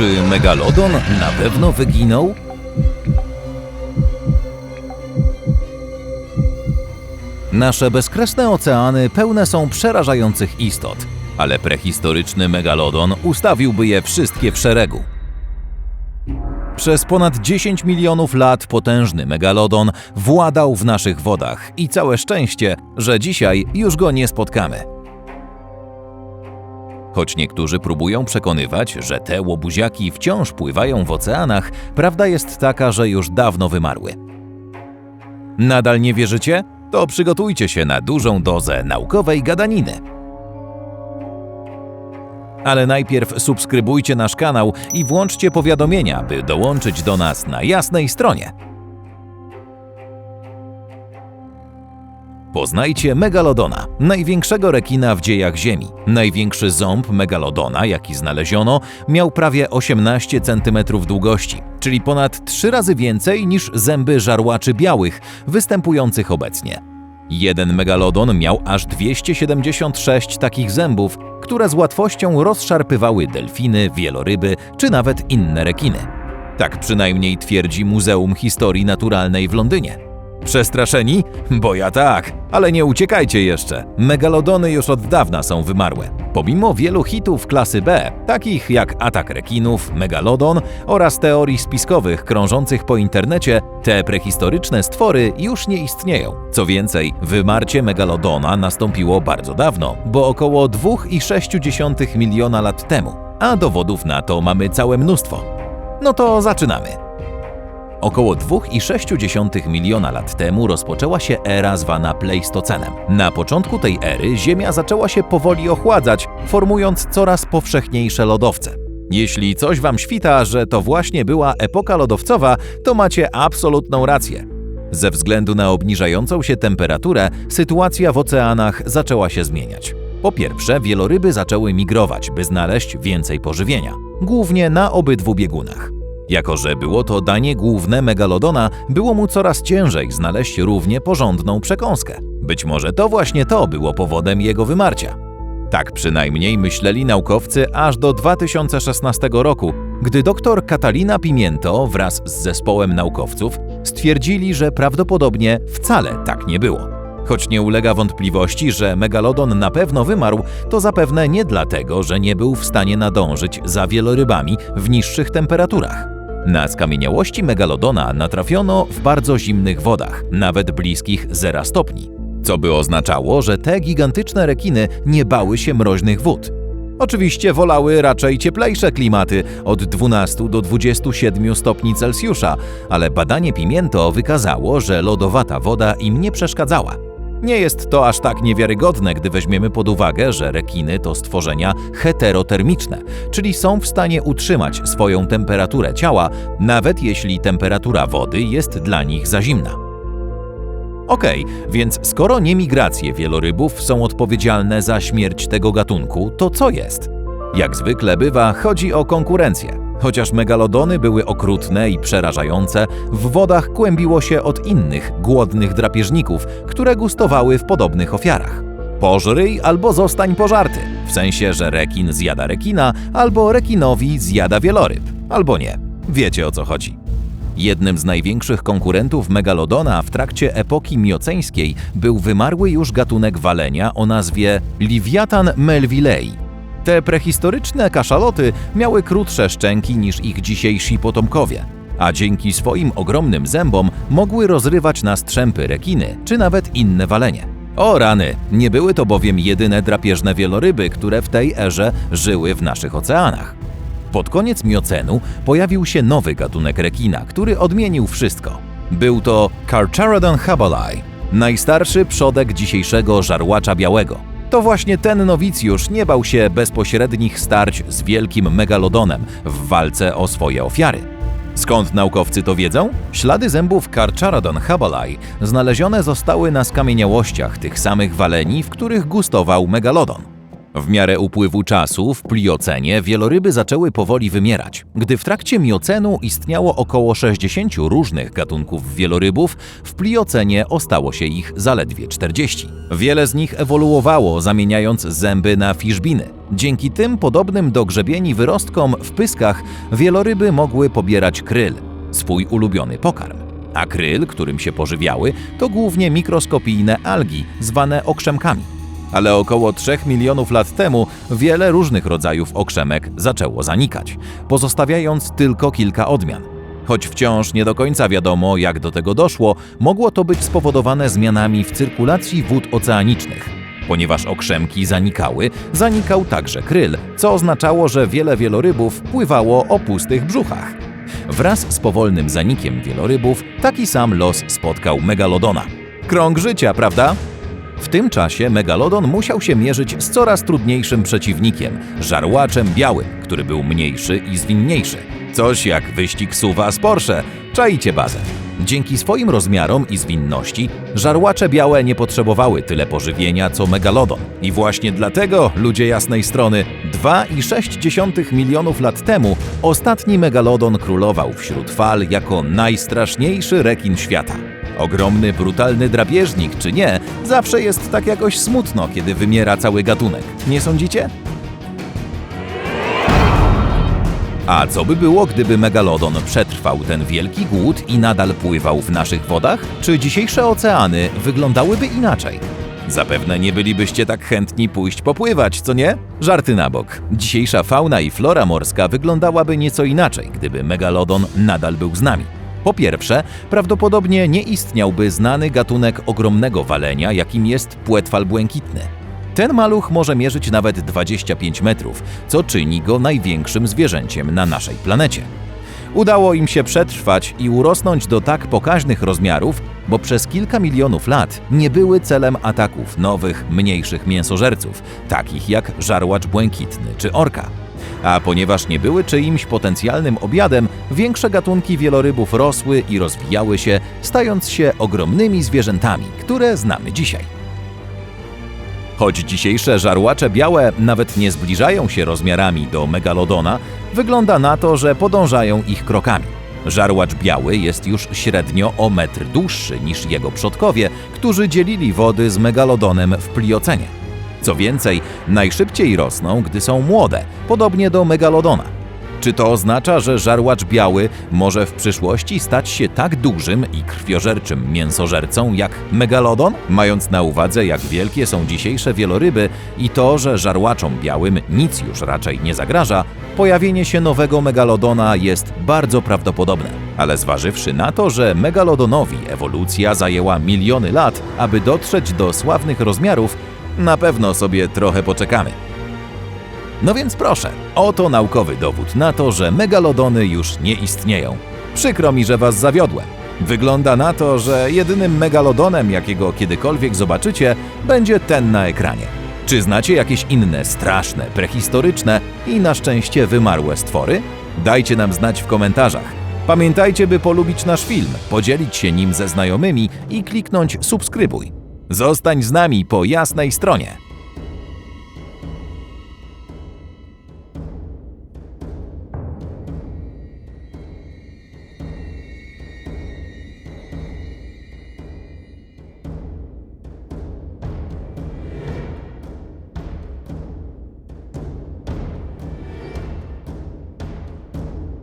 Czy megalodon na pewno wyginął? Nasze bezkresne oceany pełne są przerażających istot, ale prehistoryczny megalodon ustawiłby je wszystkie w szeregu. Przez ponad 10 milionów lat potężny megalodon władał w naszych wodach i całe szczęście, że dzisiaj już go nie spotkamy. Choć niektórzy próbują przekonywać, że te łobuziaki wciąż pływają w oceanach, prawda jest taka, że już dawno wymarły. Nadal nie wierzycie? To przygotujcie się na dużą dozę naukowej gadaniny. Ale najpierw subskrybujcie nasz kanał i włączcie powiadomienia, by dołączyć do nas na jasnej stronie. Poznajcie Megalodona, największego rekina w dziejach Ziemi. Największy ząb megalodona, jaki znaleziono, miał prawie 18 cm długości, czyli ponad 3 razy więcej niż zęby żarłaczy białych, występujących obecnie. Jeden megalodon miał aż 276 takich zębów, które z łatwością rozszarpywały delfiny, wieloryby czy nawet inne rekiny. Tak przynajmniej twierdzi Muzeum Historii Naturalnej w Londynie. Przestraszeni? Bo ja tak, ale nie uciekajcie jeszcze. Megalodony już od dawna są wymarłe. Pomimo wielu hitów klasy B, takich jak Atak rekinów, Megalodon oraz teorii spiskowych krążących po internecie, te prehistoryczne stwory już nie istnieją. Co więcej, wymarcie Megalodona nastąpiło bardzo dawno, bo około 2,6 miliona lat temu, a dowodów na to mamy całe mnóstwo. No to zaczynamy. Około 2,6 miliona lat temu rozpoczęła się era zwana Pleistocenem. Na początku tej ery Ziemia zaczęła się powoli ochładzać, formując coraz powszechniejsze lodowce. Jeśli coś wam świta, że to właśnie była epoka lodowcowa, to macie absolutną rację. Ze względu na obniżającą się temperaturę, sytuacja w oceanach zaczęła się zmieniać. Po pierwsze, wieloryby zaczęły migrować, by znaleźć więcej pożywienia, głównie na obydwu biegunach. Jako, że było to danie główne megalodona, było mu coraz ciężej znaleźć równie porządną przekąskę. Być może to właśnie to było powodem jego wymarcia. Tak przynajmniej myśleli naukowcy aż do 2016 roku, gdy dr Catalina Pimiento wraz z zespołem naukowców stwierdzili, że prawdopodobnie wcale tak nie było. Choć nie ulega wątpliwości, że megalodon na pewno wymarł, to zapewne nie dlatego, że nie był w stanie nadążyć za wielorybami w niższych temperaturach. Na skamieniałości megalodona natrafiono w bardzo zimnych wodach, nawet bliskich zera stopni, co by oznaczało, że te gigantyczne rekiny nie bały się mroźnych wód. Oczywiście wolały raczej cieplejsze klimaty od 12 do 27 stopni Celsjusza, ale badanie Pimiento wykazało, że lodowata woda im nie przeszkadzała. Nie jest to aż tak niewiarygodne, gdy weźmiemy pod uwagę, że rekiny to stworzenia heterotermiczne, czyli są w stanie utrzymać swoją temperaturę ciała, nawet jeśli temperatura wody jest dla nich za zimna. Okej, więc skoro nie migracje wielorybów są odpowiedzialne za śmierć tego gatunku, to co jest? Jak zwykle bywa, chodzi o konkurencję. Chociaż megalodony były okrutne i przerażające, w wodach kłębiło się od innych, głodnych drapieżników, które gustowały w podobnych ofiarach. Pożryj albo zostań pożarty, w sensie, że rekin zjada rekina, albo rekinowi zjada wieloryb, albo nie. Wiecie o co chodzi. Jednym z największych konkurentów megalodona w trakcie epoki mioceńskiej był wymarły już gatunek walenia o nazwie Liviatan melvillei. Te prehistoryczne kaszaloty miały krótsze szczęki niż ich dzisiejsi potomkowie, a dzięki swoim ogromnym zębom mogły rozrywać na strzępy rekiny czy nawet inne walenie. O rany, nie były to bowiem jedyne drapieżne wieloryby, które w tej erze żyły w naszych oceanach. Pod koniec miocenu pojawił się nowy gatunek rekina, który odmienił wszystko. Był to Carcharodon habalai, najstarszy przodek dzisiejszego żarłacza białego. To właśnie ten nowicjusz nie bał się bezpośrednich starć z wielkim megalodonem w walce o swoje ofiary. Skąd naukowcy to wiedzą? Ślady zębów Carcharodon habalai znalezione zostały na skamieniałościach tych samych waleni, w których gustował megalodon. W miarę upływu czasu w pliocenie wieloryby zaczęły powoli wymierać. Gdy w trakcie miocenu istniało około 60 różnych gatunków wielorybów, w pliocenie ostało się ich zaledwie 40. Wiele z nich ewoluowało, zamieniając zęby na fiszbiny. Dzięki tym podobnym do grzebieni wyrostkom w pyskach wieloryby mogły pobierać kryl, swój ulubiony pokarm. A kryl, którym się pożywiały, to głównie mikroskopijne algi, zwane okrzemkami ale około 3 milionów lat temu wiele różnych rodzajów okrzemek zaczęło zanikać, pozostawiając tylko kilka odmian. Choć wciąż nie do końca wiadomo, jak do tego doszło, mogło to być spowodowane zmianami w cyrkulacji wód oceanicznych. Ponieważ okrzemki zanikały, zanikał także kryl, co oznaczało, że wiele wielorybów pływało o pustych brzuchach. Wraz z powolnym zanikiem wielorybów taki sam los spotkał megalodona. Krąg życia, prawda? W tym czasie Megalodon musiał się mierzyć z coraz trudniejszym przeciwnikiem żarłaczem białym, który był mniejszy i zwinniejszy. Coś jak wyścig suwa z Porsche. Czajcie bazę. Dzięki swoim rozmiarom i zwinności żarłacze białe nie potrzebowały tyle pożywienia co megalodon. I właśnie dlatego ludzie jasnej strony 2,6 milionów lat temu ostatni megalodon królował wśród fal jako najstraszniejszy rekin świata. Ogromny, brutalny drapieżnik, czy nie, zawsze jest tak jakoś smutno, kiedy wymiera cały gatunek. Nie sądzicie? A co by było, gdyby megalodon przetrwał ten wielki głód i nadal pływał w naszych wodach? Czy dzisiejsze oceany wyglądałyby inaczej? Zapewne nie bylibyście tak chętni pójść popływać, co nie? Żarty na bok. Dzisiejsza fauna i flora morska wyglądałaby nieco inaczej, gdyby megalodon nadal był z nami. Po pierwsze, prawdopodobnie nie istniałby znany gatunek ogromnego walenia, jakim jest płetwal błękitny. Ten maluch może mierzyć nawet 25 metrów, co czyni go największym zwierzęciem na naszej planecie. Udało im się przetrwać i urosnąć do tak pokaźnych rozmiarów, bo przez kilka milionów lat nie były celem ataków nowych, mniejszych mięsożerców, takich jak żarłacz błękitny czy orka. A ponieważ nie były czyimś potencjalnym obiadem, większe gatunki wielorybów rosły i rozwijały się, stając się ogromnymi zwierzętami, które znamy dzisiaj. Choć dzisiejsze żarłacze białe nawet nie zbliżają się rozmiarami do megalodona, wygląda na to, że podążają ich krokami. Żarłacz biały jest już średnio o metr dłuższy niż jego przodkowie, którzy dzielili wody z megalodonem w pliocenie. Co więcej, najszybciej rosną, gdy są młode, podobnie do megalodona. Czy to oznacza, że żarłacz biały może w przyszłości stać się tak dużym i krwiożerczym mięsożercą jak megalodon? Mając na uwadze, jak wielkie są dzisiejsze wieloryby i to, że żarłaczom białym nic już raczej nie zagraża, pojawienie się nowego megalodona jest bardzo prawdopodobne. Ale zważywszy na to, że megalodonowi ewolucja zajęła miliony lat, aby dotrzeć do sławnych rozmiarów, na pewno sobie trochę poczekamy. No więc proszę, oto naukowy dowód na to, że megalodony już nie istnieją. Przykro mi, że was zawiodłem. Wygląda na to, że jedynym megalodonem, jakiego kiedykolwiek zobaczycie, będzie ten na ekranie. Czy znacie jakieś inne straszne, prehistoryczne i na szczęście wymarłe stwory? Dajcie nam znać w komentarzach. Pamiętajcie, by polubić nasz film, podzielić się nim ze znajomymi i kliknąć subskrybuj. Zostań z nami po jasnej stronie.